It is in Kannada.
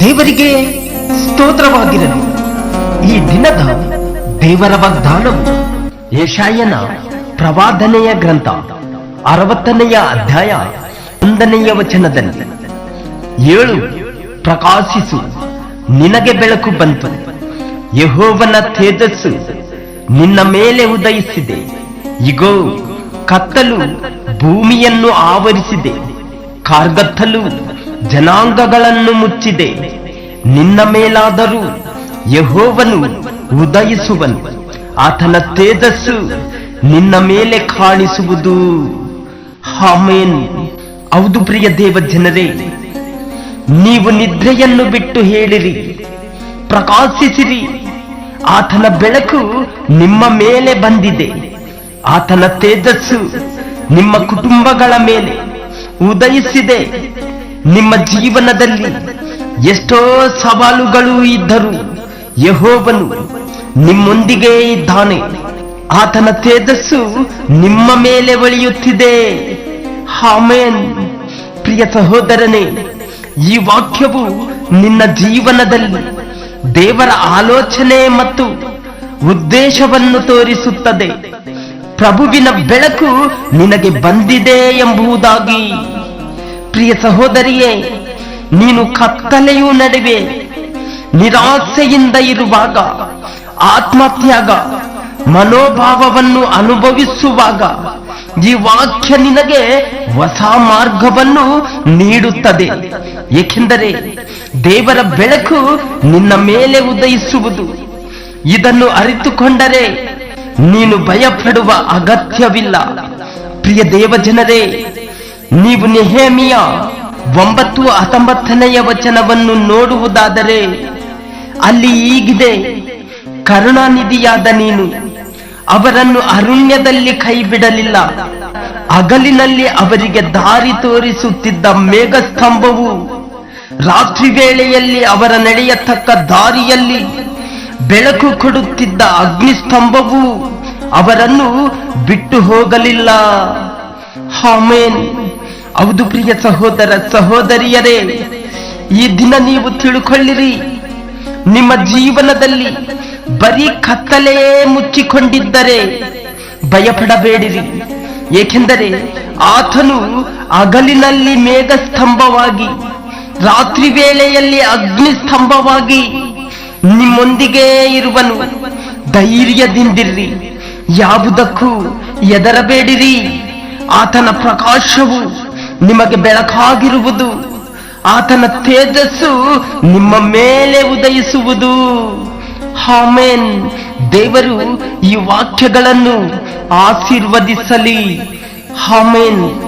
ದೇವರಿಗೆ ಸ್ತೋತ್ರವಾಗಿರಲಿ. ಈ ದಿನದ ದೇವರ ವಾಗ್ದಾನವು ಯಶಾಯನ ಪ್ರವಾದನೆಯ ಗ್ರಂಥ ಅರವತ್ತನೆಯ ಅಧ್ಯಾಯ ಒಂದನೆಯ ವಚನದಲ್ಲಿ ಏಳು ಪ್ರಕಾಶಿಸು, ನಿನಗೆ ಬೆಳಕು ಬಂತು. ಯಹೋವನ ತೇಜಸ್ಸು ನಿನ್ನ ಮೇಲೆ ಉದಯಿಸಿದೆ. ಇಗೋ ಕತ್ತಲು ಭೂಮಿಯನ್ನು ಆವರಿಸಿದೆ, ಕಾರ್ಗತ್ತಲು ಜನಾಂಗಗಳನ್ನು ಮುಚ್ಚಿದೆ. ನಿನ್ನ ಮೇಲಾದರೂ ಯಹೋವನು ಉದಯಿಸುವನು. ಆತನ ತೇಜಸ್ಸು ನಿನ್ನ ಮೇಲೆ ಕಾಣಿಸುವುದು. ಹಾಮೇನ್ ಹೌದು ಪ್ರಿಯ ದೇವ ಜನರೇ ನೀವು ನಿದ್ರೆಯನ್ನು ಬಿಟ್ಟು ಹೇಳಿರಿ, ಪ್ರಕಾಶಿಸಿರಿ. ಆತನ ಬೆಳಕು ನಿಮ್ಮ ಮೇಲೆ ಬಂದಿದೆ. ಆತನ ತೇಜಸ್ಸು ನಿಮ್ಮ ಕುಟುಂಬಗಳ ಮೇಲೆ ಉದಯಿಸಿದೆ. ನಿಮ್ಮ ಜೀವನದಲ್ಲಿ ಎಷ್ಟೋ ಸವಾಲುಗಳು ಇದ್ದರು ಯಹೋವನು ನಿಮ್ಮೊಂದಿಗೆ ಇದ್ದಾನೆ. ಆತನ ತೇಜಸ್ಸು ನಿಮ್ಮ ಮೇಲೆ ಒಳೆಯುತ್ತಿದೆ. ಹಾಮೇನ್ ಪ್ರಿಯ ಸಹೋದರನೇ, ಈ ವಾಕ್ಯವು ನಿನ್ನ ಜೀವನದಲ್ಲಿ ದೇವರ ಆಲೋಚನೆ ಮತ್ತು ಉದ್ದೇಶವನ್ನು ತೋರಿಸುತ್ತದೆ. ಪ್ರಭುವಿನ ಬೆಳಕು ನಿನಗೆ ಬಂದಿದೆ ಎಂಬುದಾಗಿ. ಪ್ರಿಯ ಸಹೋದರಿಯೇ, ನೀನು ಕತ್ತಲೆಯು ನಡುವೆ ನಿರಾಸೆಯಿಂದ ಇರುವಾಗ, ಆತ್ಮತ್ಯಾಗ, ಮನೋಭಾವವನ್ನು ಅನುಭವಿಸುವಾಗ ಈ ವಾಕ್ಯ ನಿನಗೆ ಹೊಸ ಮಾರ್ಗವನ್ನು ನೀಡುತ್ತದೆ. ಏಕೆಂದರೆ ದೇವರ ಬೆಳಕು ನಿನ್ನ ಮೇಲೆ ಉದಯಿಸುವುದು. ಇದನ್ನು ಅರಿತುಕೊಂಡರೆ ನೀನು ಭಯಪಡುವ ಅಗತ್ಯವಿಲ್ಲ. ಪ್ರಿಯ ದೇವಜನರೇ, ನೀವು ನೆಹೇಮಿಯ ಒಂಬತ್ತು ಹತ್ತೊಂಬತ್ತನೆಯ ವಚನವನ್ನು ನೋಡುವುದಾದರೆ, ಅಲ್ಲಿ ಈಗಿದೆ ಕರುಣಾನಿಧಿಯಾದ ನೀನು, ಅವರನ್ನು ಅರಣ್ಯದಲ್ಲಿ ಕೈ ಬಿಡಲಿಲ್ಲ ಹಗಲಿನಲ್ಲಿ ಅವರಿಗೆ ದಾರಿ ತೋರಿಸುತ್ತಿದ್ದ ಮೇಘಸ್ತಂಭವು ರಾತ್ರಿ ವೇಳೆಯಲ್ಲಿ ಅವರ ನಡೆಯತಕ್ಕ ದಾರಿಯಲ್ಲಿ ಬೆಳಕು ಕೊಡುತ್ತಿದ್ದ ಅಗ್ನಿಸ್ತಂಭವು ಅವರನ್ನು ಬಿಟ್ಟು ಹೋಗಲಿಲ್ಲ. ಹಾಮೇನ್ ಹೌದು ಪ್ರಿಯ ಸಹೋದರ ಸಹೋದರಿಯರೇ, ಈ ದಿನ ನೀವು ತಿಳ್ಕೊಳ್ಳಿರಿ, ನಿಮ್ಮ ಜೀವನದಲ್ಲಿ ಬರೀ ಕತ್ತಲೆಯೇ ಮುಚ್ಚಿಕೊಂಡಿದ್ದರೆ ಭಯಪಡಬೇಡಿರಿ. ಏಕೆಂದರೆ ಆತನು ಹಗಲಿನಲ್ಲಿ ಮೇಘಸ್ತಂಭವಾಗಿ, ರಾತ್ರಿ ವೇಳೆಯಲ್ಲಿ ಅಗ್ನಿಸ್ತಂಭವಾಗಿ ನಿಮ್ಮೊಂದಿಗೆ ಇರುವನು. ಧೈರ್ಯದಿಂದಿರ್ರಿ. ಯಾವುದಕ್ಕೂ ಎದರಬೇಡಿರಿ ಆತನ ಪ್ರಕಾಶವು ನಿಮಗೆ ಬೆಳಕಾಗಿರುವುದು. ಆತನ ತೇಜಸ್ಸು ನಿಮ್ಮ ಮೇಲೆ ಉದಯಿಸುವುದು. ಹಾಮೇನ್ ದೇವರು ಈ ವಾಕ್ಯಗಳನ್ನು ಆಶೀರ್ವದಿಸಲಿ. ಹಾಮೇನ್